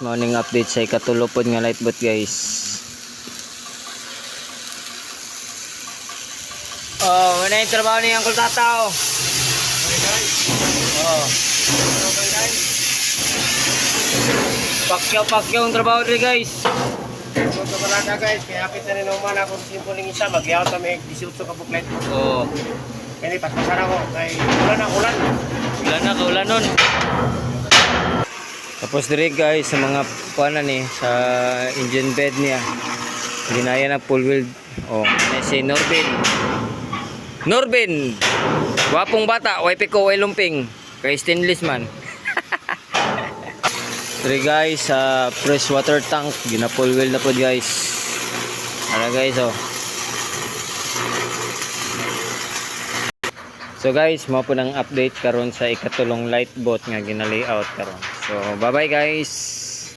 Morning update sa ikatulupod nga lightboat guys. Oh, wala yung trabaho ni Uncle Tata oh. Oh. Pakyaw pakyaw ang trabaho rin guys. Kung sa balata guys, kaya kapit na rin naman ako sa simple ng isa, mag-yaw kami 18 ka buklet. Oh, Kaya paspasan ako, kay ulan na ulan. ulan na kaulan nun. Tapos dire guys sa mga kuanan ni sa engine bed niya. Ginaya na full wheel. Oh, si Norbin. Norbin. Wapong bata, wipe ko way lumping. Kay stainless man. Dire guys sa fresh water tank, gina full wheel na po guys. Ano guys oh. So guys, mo po ng update karon sa ikatulong light boat nga gina-layout karon. So bye-bye guys.